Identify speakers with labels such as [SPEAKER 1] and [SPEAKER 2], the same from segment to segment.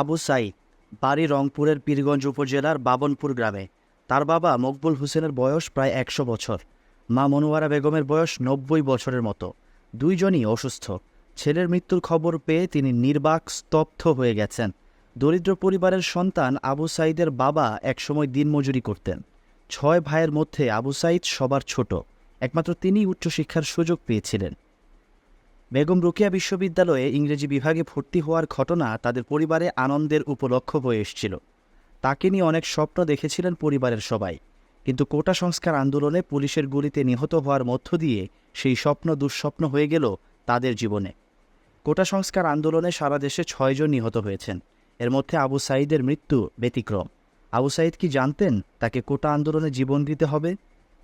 [SPEAKER 1] আবু সাইদ বাড়ি রংপুরের পীরগঞ্জ উপজেলার বাবনপুর গ্রামে। তার বাবা মকবুল হোসেনের বয়স প্রায় একশো বছর। মা মনোয়ারা বেগমের বয়স নব্বই বছরের মতো। দুইজনই অসুস্থ। ছেলের মৃত্যুর খবর পেয়ে তিনি নির্বাক, স্তব্ধ হয়ে গেছেন। দরিদ্র পরিবারের সন্তান আবু সাইদের বাবা একসময় দিনমজুরি করতেন। ছয় ভাইয়ের মধ্যে আবু সাইদ সবার ছোট। একমাত্র তিনিই উচ্চশিক্ষার সুযোগ পেয়েছিলেন। বেগম রোকেয়া বিশ্ববিদ্যালয়ে ইংরেজি বিভাগে ভর্তি হওয়ার ঘটনা তাদের পরিবারে আনন্দের উপলক্ষ হয়ে এসেছিল। তাকে নিয়ে অনেক স্বপ্ন দেখেছিলেন পরিবারের সবাই, কিন্তু কোটা সংস্কার আন্দোলনে পুলিশের গুলিতে নিহত হওয়ার মধ্য দিয়ে সেই স্বপ্ন দুঃস্বপ্ন হয়ে গেল তাদের জীবনে। কোটা সংস্কার আন্দোলনে সারা দেশে ছয়জন নিহত হয়েছেন। এর মধ্যে আবু সাইদের মৃত্যু ব্যতিক্রম। আবু সাইদ কি জানতেন তাকে কোটা আন্দোলনে জীবন দিতে হবে?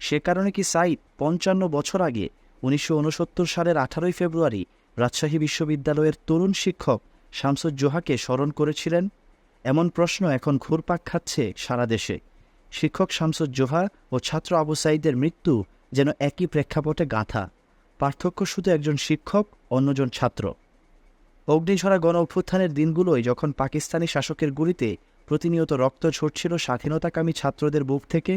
[SPEAKER 1] সে কারণে কি সাইদ পঞ্চান্ন বছর আগে উনিশশো উনসত্তর সালের আঠারোই ফেব্রুয়ারি রাজশাহী বিশ্ববিদ্যালয়ের তরুণ শিক্ষক শামসুজ্জোহাকে স্মরণ করেছিলেন, এমন প্রশ্ন এখন ঘুরপাক খাচ্ছে সারা দেশে। শিক্ষক শামসুজ্জোহা ও ছাত্র আবু সাইদের মৃত্যু যেন একই প্রেক্ষাপটে গাঁথা। পার্থক্য শুধু একজন শিক্ষক, অন্যজন ছাত্র। অগ্নিঝরা গণ অভ্যুত্থানের দিনগুলোই যখন পাকিস্তানি শাসকের গুলিতে প্রতিনিয়ত রক্ত ঝরছিল স্বাধীনতাকামী ছাত্রদের বুক থেকে,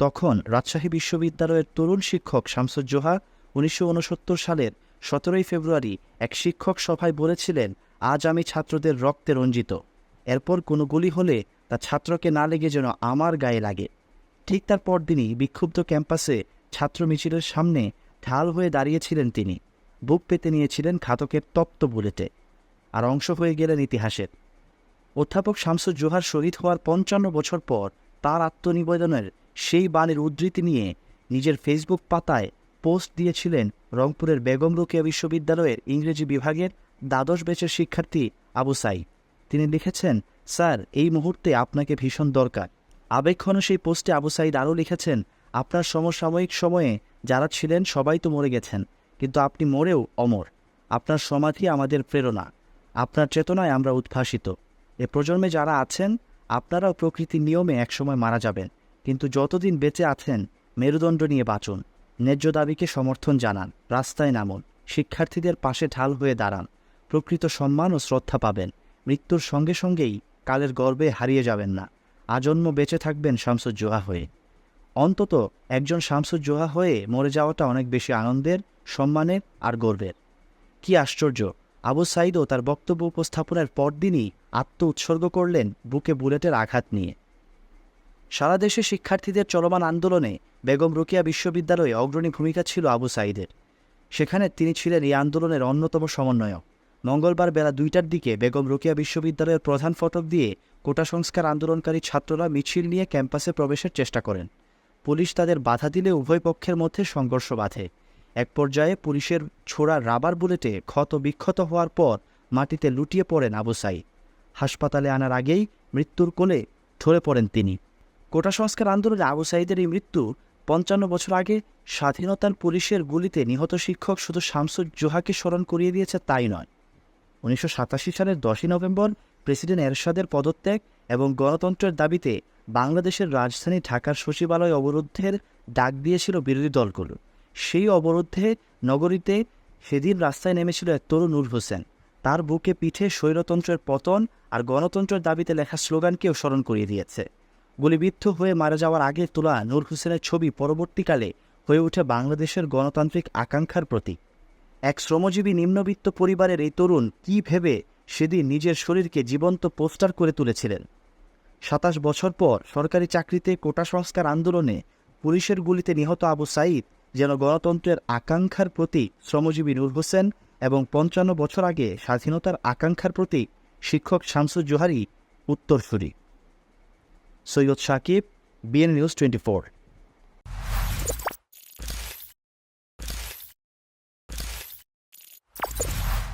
[SPEAKER 1] তখন রাজশাহী বিশ্ববিদ্যালয়ের তরুণ শিক্ষক শামসুজ্জোহা উনিশশো উনসত্তর সালের সতেরোই ফেব্রুয়ারি এক শিক্ষক সভায় বলেছিলেন, আজ আমি ছাত্রদের রক্তে রঞ্জিত। এরপর কোনো গুলি হলে তা ছাত্রকে না লেগে যেন আমার গায়ে লাগে। ঠিক তার পরদিনই বিক্ষুব্ধ ক্যাম্পাসে ছাত্র মিছিলের সামনে ঢাল হয়ে দাঁড়িয়েছিলেন তিনি। বুক পেতে নিয়েছিলেন ঘাতকের তপ্ত বুলেটে, আর অংশ হয়ে গেলেন ইতিহাসের। অধ্যাপক শামসুর জোহার শহীদ হওয়ার পঞ্চান্ন বছর পর তার আত্মনিবেদনের সেই বাণীর উদ্ধৃতি নিয়ে নিজের ফেসবুক পাতায় পোস্ট দিয়েছিলেন রংপুরের বেগম রোকেয়া বিশ্ববিদ্যালয়ের ইংরেজি বিভাগের দ্বাদশ বেচের শিক্ষার্থী আবু সাই তিনি লিখেছেন, স্যার, এই মুহূর্তে আপনাকে ভীষণ দরকার। আবেগক্ষণ সেই পোস্টে আবু সাইদ আরও লিখেছেন, আপনার সমসাময়িক সময়ে যারা ছিলেন সবাই তো মরে গেছেন, কিন্তু আপনি মরেও অমর। আপনার সমাধি আমাদের প্রেরণা। আপনার চেতনায় আমরা উদ্ভাসিত। এ প্রজন্মে যারা আছেন, আপনারাও প্রকৃতির নিয়মে একসময় মারা যাবেন, কিন্তু যতদিন বেঁচে আছেন, মেরুদণ্ড নিয়ে বাঁচুন। ন্যায্য দাবিকে সমর্থন জানান, রাস্তায় নামুন, শিক্ষার্থীদের পাশে ঢাল হয়ে দাঁড়ান, প্রকৃত সম্মান ও শ্রদ্ধা পাবেন, মৃত্যুর সঙ্গে সঙ্গেই কালের গর্বে হারিয়ে যাবেন না, আজন্ম বেঁচে থাকবেন শামসুজ্জোহা হয়ে। অন্তত একজন শামসুজ্জোহা হয়ে মরে যাওয়াটা অনেক বেশি আনন্দের, সম্মানের আর গর্বের। কি আশ্চর্য, আবু সাইদও তার বক্তব্য উপস্থাপনের পরদিনই আত্ম উৎসর্গ করলেন বুকে বুলেটের আঘাত নিয়ে। সারা দেশে শিক্ষার্থীদের চলমান আন্দোলনে বেগম রোকেয়া বিশ্ববিদ্যালয়ে অগ্রণী ভূমিকা ছিল আবু সাইদের। সেখানে তিনি ছিলেন এই আন্দোলনের অন্যতম সমন্বয়ক। মঙ্গলবার বেলা দুইটার দিকে বেগম রোকেয়া বিশ্ববিদ্যালয়ের প্রধান ফটক দিয়ে কোটা সংস্কার আন্দোলনকারী ছাত্ররা মিছিল নিয়ে ক্যাম্পাসে প্রবেশের চেষ্টা করেন। পুলিশ তাদের বাধা দিলে উভয় পক্ষের মধ্যে সংঘর্ষ বাঁধে। এক পর্যায়ে পুলিশের ছোড়া রাবার বুলেটে ক্ষত বিক্ষত হওয়ার পর মাটিতে লুটিয়ে পড়েন আবু সাই হাসপাতালে আনার আগেই মৃত্যুর কোলে ঠরে পড়েন তিনি। কোটা সংস্কার আন্দোলনে আবু সাইদের এই মৃত্যু পঞ্চান্ন বছর আগে স্বাধীনতার পুলিশের গুলিতে নিহত শিক্ষক শুধু শামসুর জোহাকে স্মরণ করিয়ে দিয়েছে তাই নয়। উনিশশো সাতাশি সালের দশই নভেম্বর প্রেসিডেন্ট এরশাদের পদত্যাগ এবং গণতন্ত্রের দাবিতে বাংলাদেশের রাজধানী ঢাকার সচিবালয় অবরুদ্ধের ডাক দিয়েছিল বিরোধী দলগুলো। সেই অবরোধে নগরীতে সেদিন রাস্তায় নেমেছিল এক তরুণ নূর হোসেন। তার বুকে পিঠে স্বৈরতন্ত্রের পতন আর গণতন্ত্রের দাবিতে লেখা স্লোগানকেও স্মরণ করিয়ে দিয়েছে। গুলিবিদ্ধ হয়ে মারা যাওয়ার আগে তোলা নূর হোসেনের ছবি পরবর্তীকালে হয়ে ওঠে বাংলাদেশের গণতান্ত্রিক আকাঙ্ক্ষার প্রতীক। এক শ্রমজীবী নিম্নবিত্ত পরিবারের এই তরুণ কী ভেবে সেদিন নিজের শরীরকে জীবন্ত পোস্টার করে তুলেছিলেন? সাতাশ বছর পর সরকারি চাকরিতে কোটা সংস্কার আন্দোলনে পুলিশের গুলিতে নিহত আবু সাইদ যেন গণতন্ত্রের আকাঙ্ক্ষার প্রতীক শ্রমজীবী নূর হোসেন এবং পঞ্চান্ন বছর আগে স্বাধীনতার আকাঙ্ক্ষার প্রতীক শিক্ষক শামসুজ জোহারি উত্তরসূরি। Syed Sakib BN news twenty four